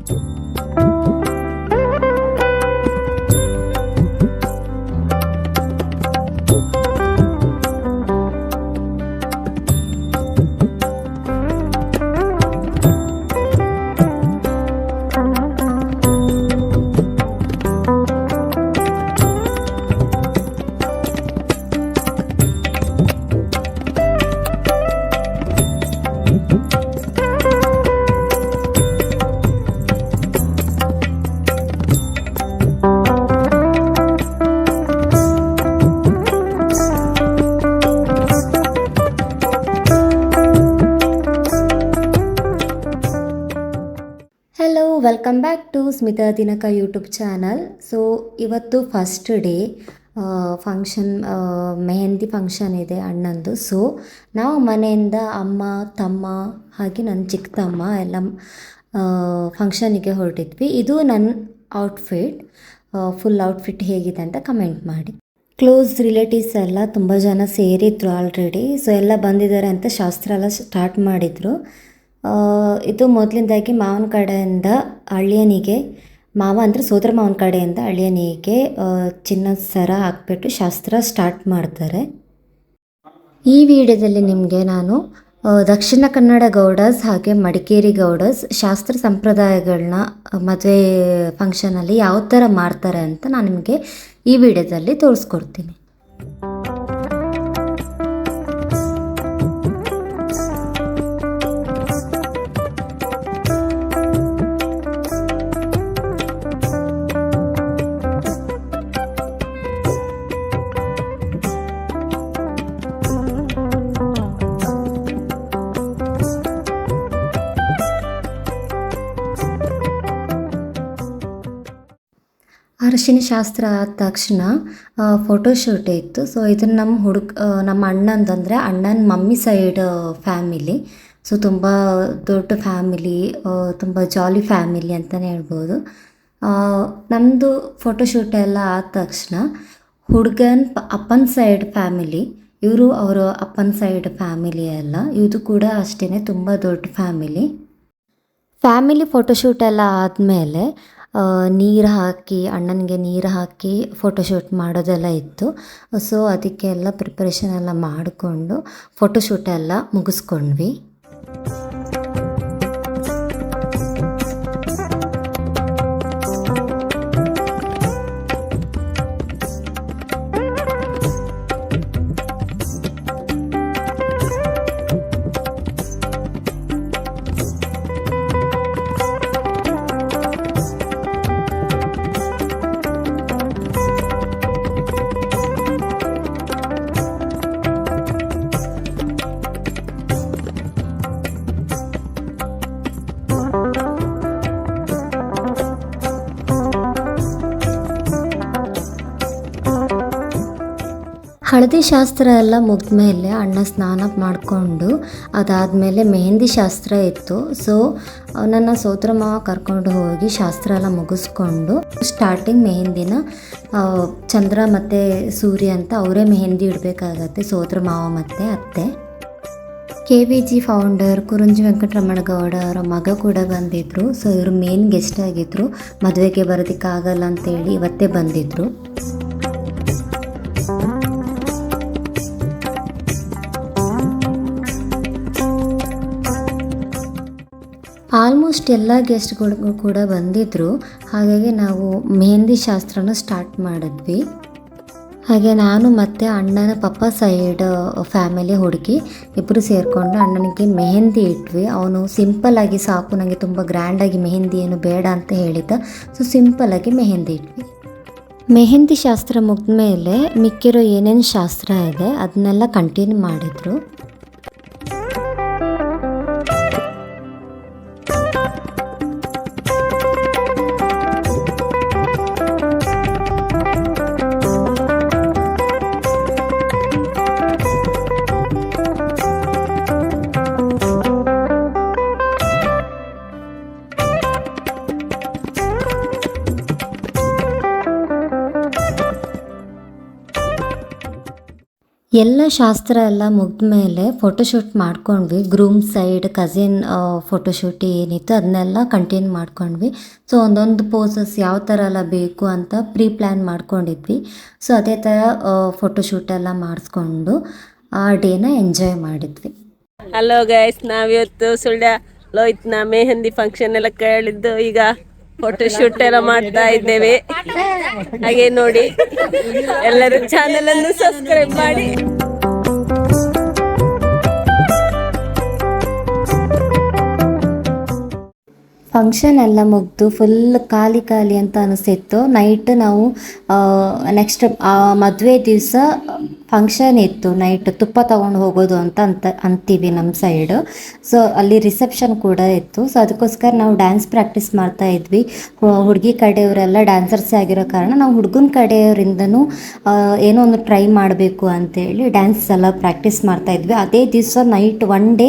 Hello welcome back to Smita ದಿನಕ YouTube channel so ಇವತ್ತು first day function mehndi function ಇದೆ ಅಣ್ಣಂದು. So ನಾವು ಮನೆಯಿಂದ ಅಮ್ಮ, ತಮ್ಮ, ಹಾಗೆ ನನ್ನ ಚಿಕ್ಕ ತಮ್ಮ ಎಲ್ಲ ಫಂಕ್ಷನಿಗೆ ಹೊರಟಿದ್ವಿ. ಇದು ನನ್ನ ಔಟ್ಫಿಟ್ ಫುಲ್ ಔಟ್ಫಿಟ್ ಹೇಗಿದೆ ಅಂತ ಕಮೆಂಟ್ ಮಾಡಿ. ಕ್ಲೋಸ್ ರಿಲೇಟಿವ್ಸ್ ಎಲ್ಲ ತುಂಬ ಜನ ಸೇರಿದ್ರು ಆಲ್ರೆಡಿ ಸೊ ಎಲ್ಲ ಬಂದಿದ್ದಾರೆ ಅಂತ ಶಾಸ್ತ್ರ ಎಲ್ಲ ಸ್ಟಾರ್ಟ್ ಮಾಡಿದರು. ಇದು ಮೊದಲಿಂದಾಗಿ ಮಾವನ ಕಡೆಯಿಂದ ಅಳಿಯನಿಗೆ ಮಾವ ಅಂದರೆ ಸೋದರ ಮಾವನ ಕಡೆಯಿಂದ ಅಳಿಯನಿಗೆ ಚಿನ್ನದ ಸರ ಹಾಕ್ಬಿಟ್ಟು ಶಾಸ್ತ್ರ ಸ್ಟಾರ್ಟ್ ಮಾಡ್ತಾರೆ. ಈ ವಿಡಿಯೋದಲ್ಲಿ ನಿಮಗೆ ನಾನು ದಕ್ಷಿಣ ಕನ್ನಡ ಗೌಡಸ್ ಹಾಗೆ ಮಡಿಕೇರಿ ಗೌಡಸ್ ಶಾಸ್ತ್ರ ಸಂಪ್ರದಾಯಗಳನ್ನ ಮದುವೆ ಫಂಕ್ಷನಲ್ಲಿ ಯಾವ ಥರ ಮಾಡ್ತಾರೆ ಅಂತ ನಾನು ನಿಮಗೆ ಈ ವಿಡಿಯೋದಲ್ಲಿ ತೋರಿಸ್ಕೊಡ್ತೀನಿ. ಅರಿಶಿನ ಶಾಸ್ತ್ರ ಆದ ತಕ್ಷಣ ಫೋಟೋಶೂಟ್ ಇತ್ತು. ಸೊ ಇದನ್ನು ನಮ್ಮ ಹುಡುಗ ನಮ್ಮ ಅಣ್ಣಂದಂದರೆ ಅಣ್ಣನ ಮಮ್ಮಿ ಸೈಡ್ ಫ್ಯಾಮಿಲಿ ಸೊ ತುಂಬ ದೊಡ್ಡ ಫ್ಯಾಮಿಲಿ ತುಂಬ ಜಾಲಿ ಫ್ಯಾಮಿಲಿ ಅಂತಲೇ ಹೇಳ್ಬೋದು. ನಮ್ಮದು ಫೋಟೋಶೂಟ್ ಎಲ್ಲ ಆದ ತಕ್ಷಣ ಹುಡುಗನ ಅಪ್ಪನ ಸೈಡ್ ಫ್ಯಾಮಿಲಿ ಇವರು ಅವರ ಅಪ್ಪನ ಸೈಡ್ ಫ್ಯಾಮಿಲಿ ಎಲ್ಲ ಇದು ಕೂಡ ಅಷ್ಟೇ ತುಂಬ ದೊಡ್ಡ ಫ್ಯಾಮಿಲಿ ಫ್ಯಾಮಿಲಿ ಫೋಟೋಶೂಟ್ ಎಲ್ಲ ಆದಮೇಲೆ ನೀರು ಹಾಕಿ, ಅಣ್ಣನಿಗೆ ನೀರು ಹಾಕಿ ಫೋಟೋಶೂಟ್ ಮಾಡೋದೆಲ್ಲ ಇತ್ತು. ಸೊ ಅದಕ್ಕೆಲ್ಲ ಪ್ರಿಪ್ರೇಷನ್ ಎಲ್ಲ ಮಾಡಿಕೊಂಡು ಫೋಟೋಶೂಟೆಲ್ಲ ಮುಗಿಸ್ಕೊಂಡ್ವಿ. ಹಳದಿ ಶಾಸ್ತ್ರ ಎಲ್ಲ ಮುಗಿದ್ಮೇಲೆ ಅಣ್ಣ ಸ್ನಾನ ಮಾಡಿಕೊಂಡು ಅದಾದಮೇಲೆ ಮೆಹಂದಿ ಶಾಸ್ತ್ರ ಇತ್ತು. ಸೊ ನನ್ನ ಸೋತ್ರ ಮಾವ ಕರ್ಕೊಂಡು ಹೋಗಿ ಶಾಸ್ತ್ರ ಎಲ್ಲ ಮುಗಿಸ್ಕೊಂಡು ಸ್ಟಾರ್ಟಿಂಗ್ ಮೆಹಂದಿನ ಚಂದ್ರ ಮತ್ತು ಸೂರ್ಯ ಅಂತ ಅವರೇ ಮೆಹಂದಿ ಇಡಬೇಕಾಗತ್ತೆ, ಸೋತ್ರ ಮಾವ ಮತ್ತು ಅತ್ತೆ. K V G founder Kurunji Venkataramana Gowda ಅವರ ಮಗ ಕೂಡ ಬಂದಿದ್ದರು ಸೊ ಇವರು ಮೇನ್ ಗೆಸ್ಟ್ ಆಗಿದ್ದರು ಮದುವೆಗೆ ಬರೋದಕ್ಕಾಗಲ್ಲ ಅಂತೇಳಿ ಇವತ್ತೇ ಬಂದಿದ್ದರು ಆಲ್ಮೋಸ್ಟ್ ಎಲ್ಲ ಗೆಸ್ಟ್ಗಳಿಗೂ ಕೂಡ ಬಂದಿದ್ದರು ಹಾಗಾಗಿ ನಾವು ಮೆಹಂದಿ ಶಾಸ್ತ್ರನ ಸ್ಟಾರ್ಟ್ ಮಾಡಿದ್ವಿ. ಹಾಗೆ ನಾನು ಮತ್ತು ಅಣ್ಣನ ಪಪ್ಪ ಸೈಡ್ ಫ್ಯಾಮಿಲಿ ಹುಡುಗಿ ಇಬ್ಬರು ಸೇರಿಕೊಂಡು ಅಣ್ಣನಿಗೆ ಮೆಹಂದಿ ಇಟ್ವಿ. ಅವನು ಸಿಂಪಲ್ಲಾಗಿ ಸಾಕು ನನಗೆ ತುಂಬ ಗ್ರ್ಯಾಂಡಾಗಿ ಮೆಹಂದಿ ಏನು ಬೇಡ ಅಂತ ಹೇಳಿದ್ದ. ಸೊ ಸಿಂಪಲ್ಲಾಗಿ ಮೆಹಂದಿ ಇಟ್ವಿ. ಮೆಹಂದಿ ಶಾಸ್ತ್ರ ಮುಗಿದ ಮೇಲೆ ಮಿಕ್ಕಿರೋ ಏನೇನು ಶಾಸ್ತ್ರ ಇದೆ, ಅದನ್ನೆಲ್ಲ ಕಂಟಿನ್ಯೂ ಮಾಡಿದರು. ಎಲ್ಲ ಶಾಸ್ತ್ರ ಎಲ್ಲ ಮುಗಿದ ಮೇಲೆ ಫೋಟೋಶೂಟ್ ಮಾಡ್ಕೊಂಡ್ವಿ ಗ್ರೂಮ್ ಸೈಡ್ ಕಸಿನ್ ಫೋಟೋಶೂಟ್ ಏನಿತ್ತು ಅದನ್ನೆಲ್ಲ ಕಂಟಿನ್ಯೂ ಮಾಡ್ಕೊಂಡ್ವಿ. ಸೊ ಒಂದೊಂದು ಪೋಸಸ್ ಯಾವ ಥರ ಎಲ್ಲ ಬೇಕು ಅಂತ ಪ್ರೀ ಪ್ಲ್ಯಾನ್ ಮಾಡ್ಕೊಂಡಿದ್ವಿ. ಸೊ ಅದೇ ಥರ ಫೋಟೋಶೂಟ್ ಎಲ್ಲ ಮಾಡಿಸ್ಕೊಂಡು ಆ ಡೇನ ಎಂಜಾಯ್ ಮಾಡಿದ್ವಿ. ಹಲೋ ಗೈಸ್ ನಾವಿವತ್ತು ಸುಳ್ಯ ನಾ ಮೆಹಂದಿ ಫಂಕ್ಷನ್ ಎಲ್ಲ ಕೇಳಿದ್ದು. ಈಗ ಫೋಟೋ ಶೂಟ್ ಎಲ್ಲ ಮಾಡ್ತಾ ಇದ್ದೇವೆ. ಹಾಗೆ ನೋಡಿ, ಎಲ್ಲರೂ ಚಾನೆಲ್ ಅನ್ನು ಸಬ್ಸ್ಕ್ರೈಬ್ ಮಾಡಿ. ಫಂಕ್ಷನ್ ಎಲ್ಲ ಮುಗ್ದು ಫುಲ್ ಖಾಲಿ ಖಾಲಿ ಅಂತ ಅನಿಸ್ತಿತ್ತು ನೈಟ್ ನಾವು ನೆಕ್ಸ್ಟ್ ಮದುವೆ ದಿವಸ ಫಂಕ್ಷನ್ ಇತ್ತು ನೈಟ್ ತುಪ್ಪ ತಗೊಂಡು ಹೋಗೋದು ಅಂತ ಅಂತ ಅಂತೀವಿ ನಮ್ಮ ಸೈಡು ಸೊ ಅಲ್ಲಿ ರಿಸೆಪ್ಷನ್ ಕೂಡ ಇತ್ತು. ಸೊ ಅದಕ್ಕೋಸ್ಕರ ನಾವು ಡ್ಯಾನ್ಸ್ ಪ್ರಾಕ್ಟೀಸ್ ಮಾಡ್ತಾ ಇದ್ವಿ. ಹುಡುಗಿ ಕಡೆಯವರೆಲ್ಲ ಡ್ಯಾನ್ಸರ್ಸೇ ಆಗಿರೋ ಕಾರಣ ನಾವು ಹುಡುಗನ ಕಡೆಯವರಿಂದನೂ ಏನೋ ಒಂದು ಟ್ರೈ ಮಾಡಬೇಕು ಅಂತೇಳಿ ಡ್ಯಾನ್ಸ್ ಎಲ್ಲ ಪ್ರಾಕ್ಟೀಸ್ ಮಾಡ್ತಾ ಇದ್ವಿ. ಅದೇ ದಿವಸ ನೈಟ್ ಒನ್ ಡೇ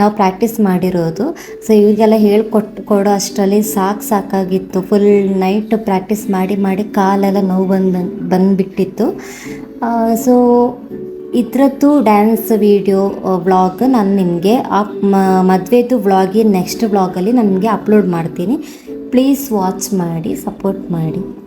ನಾವು ಪ್ರಾಕ್ಟೀಸ್ ಮಾಡಿರೋದು. ಸೊ ಇವರಿಗೆಲ್ಲ ಹೇಳ್ಕೊಟ್ಟು ಕೊಡೋ ಅಷ್ಟರಲ್ಲಿ ಸಾಕು ಸಾಕಾಗಿತ್ತು. ಫುಲ್ ನೈಟ್ ಪ್ರಾಕ್ಟೀಸ್ ಮಾಡಿ ಮಾಡಿ ಕಾಲೆಲ್ಲ ನೋವು ಬಂದು, ಬಂದುಬಿಟ್ಟಿತ್ತು. ಸೊ ಇದರದ್ದು ಡ್ಯಾನ್ಸ್ ವಿಡಿಯೋ ವ್ಲಾಗ್ ನಾನು ನಿಮಗೆ ಆ ಮದುವೆದು ವ್ಲಾಗಿ ನೆಕ್ಸ್ಟ್ ವ್ಲಾಗಲ್ಲಿ ನಾನು ನಿಮಗೆ ಅಪ್ಲೋಡ್ ಮಾಡ್ತೀನಿ. ಪ್ಲೀಸ್ ವಾಚ್ ಮಾಡಿ ಸಪೋರ್ಟ್ ಮಾಡಿ.